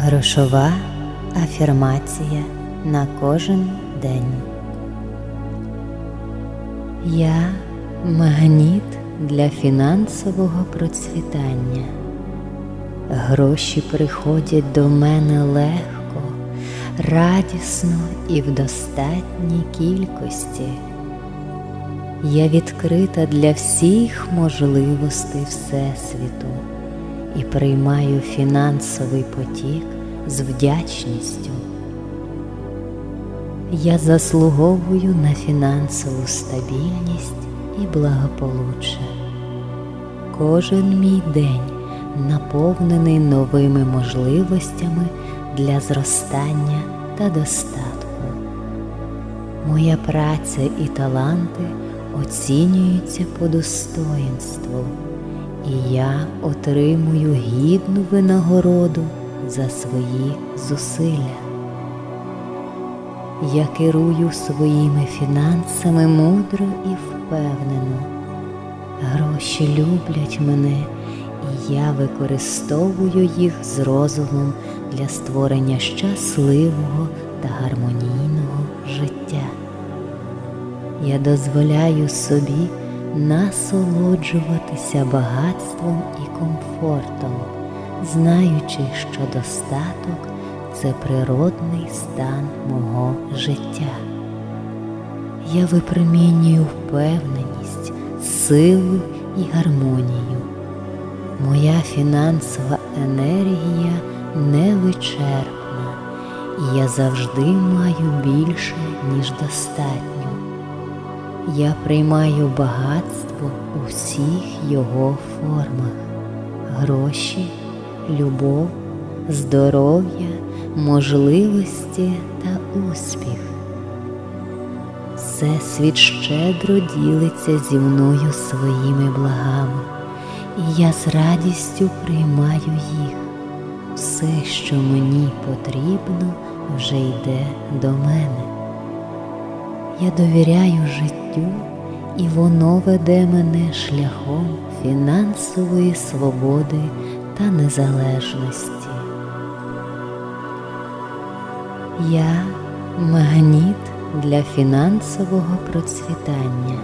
Грошова афірмація на кожен день. Я магніт для фінансового процвітання. Гроші приходять до мене легко, радісно і в достатній кількості. Я відкрита для всіх можливостей Всесвіту і приймаю фінансовий потік з вдячністю. Я заслуговую на фінансову стабільність і благополуччя. Кожен мій день наповнений новими можливостями для зростання та достатку. Моя праця і таланти оцінюються по достоїнству, і я отримую гідну винагороду за свої зусилля. Я керую своїми фінансами мудро і впевнено. Гроші люблять мене, і я використовую їх з розумом для створення щасливого та гармонійного життя. Я дозволяю собі насолоджуватися багатством і комфортом, знаючи, що достаток це природний стан мого життя. Я випромінюю впевненість, силу і гармонію. Моя фінансова енергія невичерпна, і я завжди маю більше, ніж достатньо. Я приймаю багатство у всіх його формах, гроші, любов, здоров'я, можливості та успіх. Всесвіт щедро ділиться зі мною своїми благами, і я з радістю приймаю їх. Все, що мені потрібно, вже йде до мене. Я довіряю життю, і воно веде мене шляхом фінансової свободи та незалежності. Я магніт для фінансового процвітання.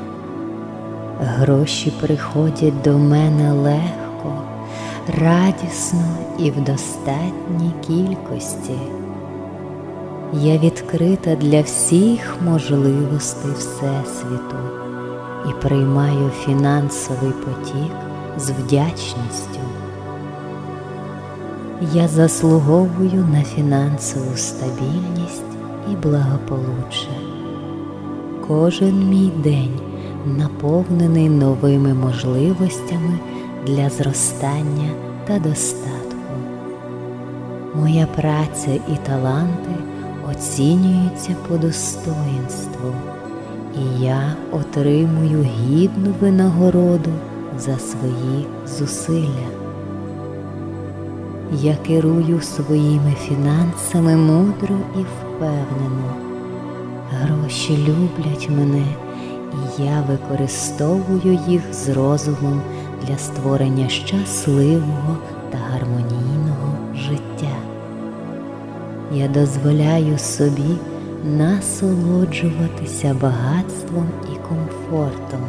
Гроші приходять до мене легко, радісно і в достатній кількості. Я відкрита для всіх можливостей Всесвіту і приймаю фінансовий потік з вдячністю. Я заслуговую на фінансову стабільність і благополуччя. Кожен мій день наповнений новими можливостями для зростання та достатку. Моя праця і таланти оцінюються по достоїнству, і я отримую гідну винагороду за свої зусилля. Я керую своїми фінансами мудро і впевнено. Гроші люблять мене, і я використовую їх з розумом для створення щасливого та гармонійного життя. Я дозволяю собі насолоджуватися багатством і комфортом,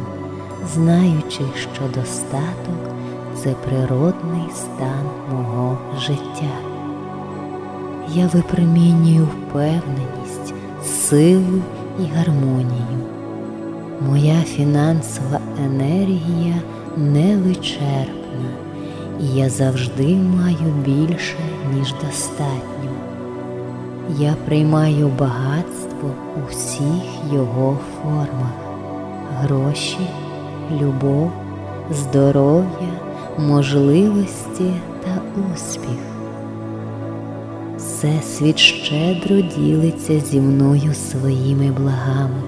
знаючи, що достаток це природний стан мого життя. Я випромінюю впевненість, силу і гармонію. Моя фінансова енергія невичерпна, і я завжди маю більше, ніж достатньо. Я приймаю багатство у всіх його формах, гроші, любов, здоров'я, можливості та успіх. Всесвіт щедро ділиться зі мною своїми благами,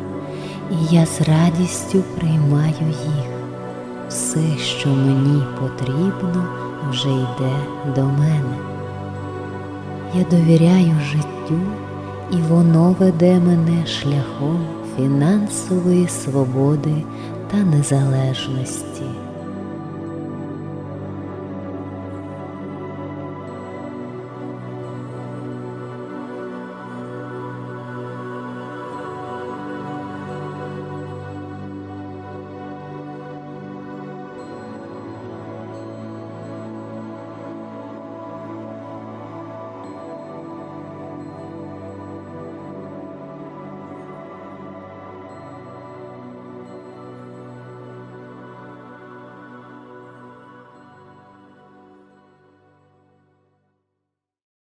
і я з радістю приймаю їх. Все, що мені потрібно, вже йде до мене. Я довіряю життю, і воно веде мене шляхом фінансової свободи та незалежності.